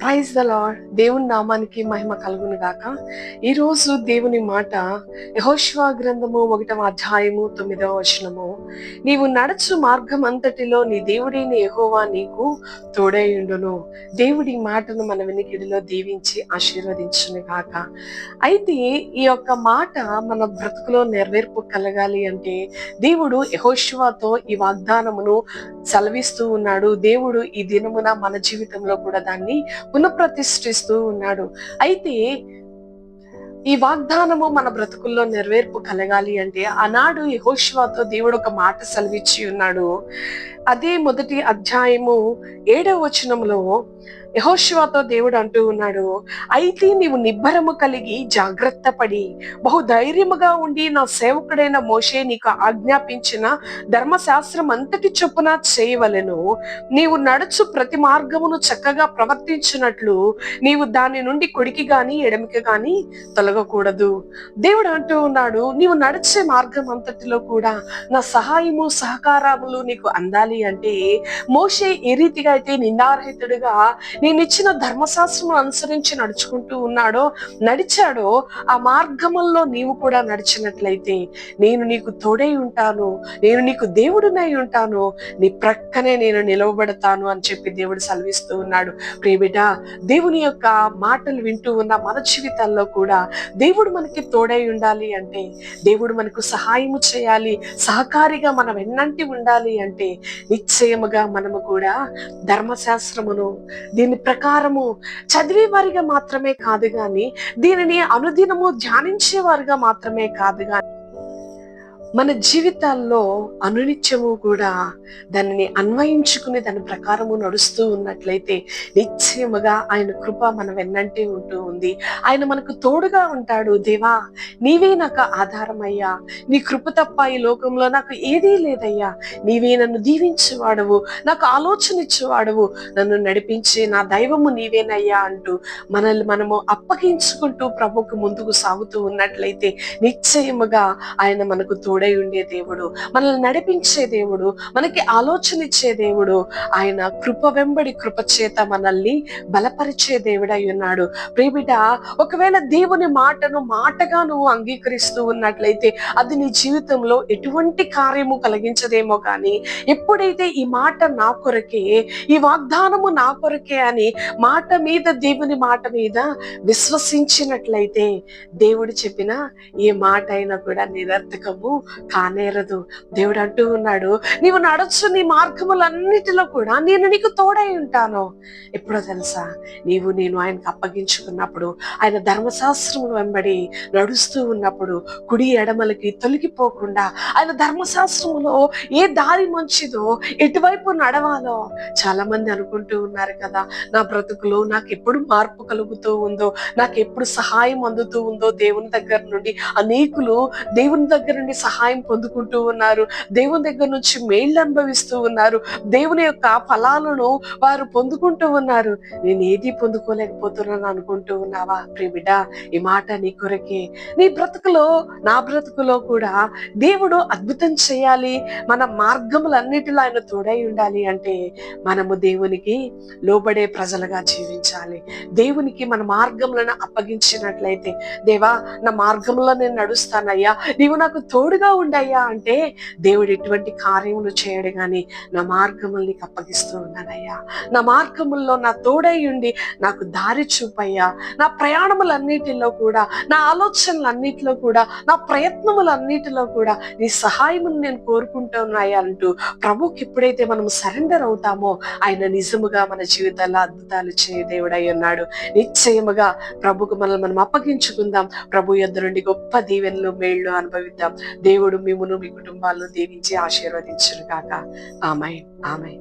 Praise the lord దేవుని నామానికి మహిమ కలుగును గాక. ఈరోజు దేవుని మాట యహోష్వా గ్రంథము ఒకటవ అధ్యాయము తొమ్మిదవ వచనము. నీవు నడచు మార్గం అంతటిలో నీ దేవుడైన యహోవా నీకు తోడైయుండును. దేవుడి మాటను మన వెనికిడిలో దీవించి ఆశీర్వదించును గాక. అయితే ఈ యొక్క మాట మన బ్రతుకులో నెరవేర్పు కలగాలి అంటే దేవుడు యహోశివాతో ఈ వాగ్దానమును సెలవిస్తూ ఉన్నాడు. దేవుడు ఈ దినమున మన జీవితంలో కూడా దాన్ని పునఃప్రతిష్ఠిస్తూ ఉన్నాడు. అయితే ఈ వాగ్దానము మన బ్రతుకుల్లో నెరవేర్పు కలగాలి అంటే ఆనాడు యహోశివాతో దేవుడు ఒక మాట సెలవిచ్చి ఉన్నాడు. అదే మొదటి అధ్యాయము ఏడవ వచనంలో యహోశివాతో దేవుడు అంటూ ఉన్నాడు అయితే నీవు నిబ్బరము కలిగి జాగ్రత్త పడి బహు ధైర్యముగా ఉండి నా సేవకుడైన మోషే నీకు ఆజ్ఞాపించిన ధర్మశాస్త్రం అంతటి చొప్పున చేయవలెను. నీవు నడుచు ప్రతి మార్గమును చక్కగా ప్రవర్తించినట్లు నీవు దాని నుండి కొడికి గాని ఎడమికి గాని తొలగకూడదు. దేవుడు అంటూ ఉన్నాడు నీవు నడిచే మార్గం అంతటిలో కూడా నా సహాయము సహకారములు నీకు అందాలి అంటే మోషే ఏ రీతిగా అయితే నిందారహితుడిగా నీ నేనిచ్చిన ధర్మశాస్త్రం అనుసరించి నడుచుకుంటూ ఉన్నాడో నడిచాడో ఆ మార్గముల్లో నీవు కూడా నడిచినట్లయితే నేను నీకు తోడై ఉంటాను నేను నీకు దేవుడినై ఉంటాను నీ ప్రక్కనే నేను నిలవబడతాను అని చెప్పి దేవుడు సెలవిస్తూ ఉన్నాడు. ప్రియబిడ్డ దేవుని యొక్క మాటలు వింటూ ఉన్న మన జీవితాల్లో కూడా దేవుడు మనకి తోడై ఉండాలి అంటే దేవుడు మనకు సహాయము చేయాలి సహకారిగా మనం వెన్నంటి ఉండాలి అంటే నిశ్చయముగా మనము కూడా ధర్మశాస్త్రమును దీని ప్రకారము చదివేవారిగా మాత్రమే కాదు కానీ దీనిని అనుదినము ధ్యానించే వారిగా మాత్రమే కాదు కానీ మన జీవితాల్లో అనునిత్యము కూడా దానిని అన్వయించుకుని దాని ప్రకారము నడుస్తూ ఉన్నట్లయితే నిశ్చయముగా ఆయన కృప మన వెన్నంటే ఉంటూ ఉంది. ఆయన మనకు తోడుగా ఉంటాడు. దేవా నీవే నాకు ఆధారమయ్యా. నీ కృప తప్ప ఈ లోకంలో నాకు ఏదీ లేదయ్యా. నీవే నన్ను దీవించేవాడవు నాకు ఆలోచన ఇచ్చేవాడవు. నన్ను నడిపించే నా దైవము నీవేనయ్యా అంటూ మనల్ని మనము అప్పగించుకుంటూ ప్రభుకు ముందుకు సాగుతూ ఉన్నట్లయితే నిశ్చయముగా ఆయన మనకు తోడు ఉండే దేవుడు మనల్ని నడిపించే దేవుడు మనకి ఆలోచన ఇచ్చే దేవుడు ఆయన కృప వెంబడి కృప చేత మనల్ని బలపరిచే దేవుడై ఉన్నాడు. ప్రేమిట ఒకవేళ దేవుని మాటను మాటగా నువ్వు అంగీకరిస్తూ ఉన్నట్లయితే అది నీ జీవితంలో ఎటువంటి కార్యము కలిగించదేమో కానీ ఎప్పుడైతే ఈ మాట నా కొరకే ఈ వాగ్దానము నా కొరకే అని మాట మీద దేవుని మాట మీద విశ్వసించినట్లయితే దేవుడు చెప్పిన ఏ మాట అయినా కూడా నిరర్థకము కానేరదు దేవుడు అంటూ ఉన్నాడు నీవు నడచు నీ మార్గములన్నిటిలో కూడా నేను నీకు తోడై ఉంటాను. ఎప్పుడో తెలుసా? నీవు నేను ఆయనకు అప్పగించుకున్నప్పుడు ఆయన ధర్మశాస్త్రము వెంబడి నడుస్తూ ఉన్నప్పుడు కుడి ఎడమలకి తొలగిపోకుండా ఆయన ధర్మశాస్త్రములో ఏ దారి మంచిదో ఎటువైపు నడవాలో చాలా మంది అనుకుంటూ ఉన్నారు కదా. నా బ్రతుకులో నాకు ఎప్పుడు మార్పు కలుగుతూ ఉందో నాకు ఎప్పుడు సహాయం అందుతూ ఉందో దేవుని దగ్గర నుండి అనేకులు దేవుని దగ్గర నుండి సహాయం పొందుకుంటూ ఉన్నారు. దేవుని దగ్గర నుంచి మేళ్ళు అనుభవిస్తూ ఉన్నారు. దేవుని యొక్క ఫలాలను వారు పొందుకుంటూ ఉన్నారు. నేను ఏది పొందుకోలేకపోతున్నాను అనుకుంటూ ఉన్నావా? ప్రేమిడ ఈ మాట నీ కొరకే. నీ బ్రతుకులో నా బ్రతుకులో కూడా దేవుడు అద్భుతం చేయాలి. మన మార్గములన్నిటిలో ఆయన తోడై ఉండాలి అంటే మనము దేవునికి లోబడే ప్రజలుగా జీవించాలి. దేవునికి మన మార్గములను అప్పగించినట్లయితే దేవా నా మార్గంలో నేను నడుస్తానయ్యా. నీవు నాకు తోడుగా ఉండయ్యా అంటే దేవుడు ఎటువంటి కార్యములు చేయడు కానీ నా మార్గములు నీకు అప్పగిస్తూ ఉన్నానయ్యా నా మార్గముల్లో నా తోడై ఉండి నాకు దారి చూపయ్యా. నా ప్రయాణములన్నిటిలో కూడా నా ఆలోచనలన్నిటిలో కూడా నా ప్రయత్నములన్నిటిలో కూడా నీ సహాయమును నేను కోరుకుంటున్నాయా అంటూ ప్రభుకి ఎప్పుడైతే మనం సరెండర్ అవుతామో ఆయన నిజముగా మన జీవితాల్లో అద్భుతాలు చేయ దేవుడై ఉన్నాడు. నిశ్చయముగా ప్రభుకు మనల్ని మనం అప్పగించుకుందాం. ప్రభు యొద్ద నుండి గొప్ప దీవెనలు మేళ్ళు అనుభవిద్దాం. దేవుడు మిమ్మను మీ కుటుంబాలను దీవించి ఆశీర్వదించును కాక ఆమె ఆమె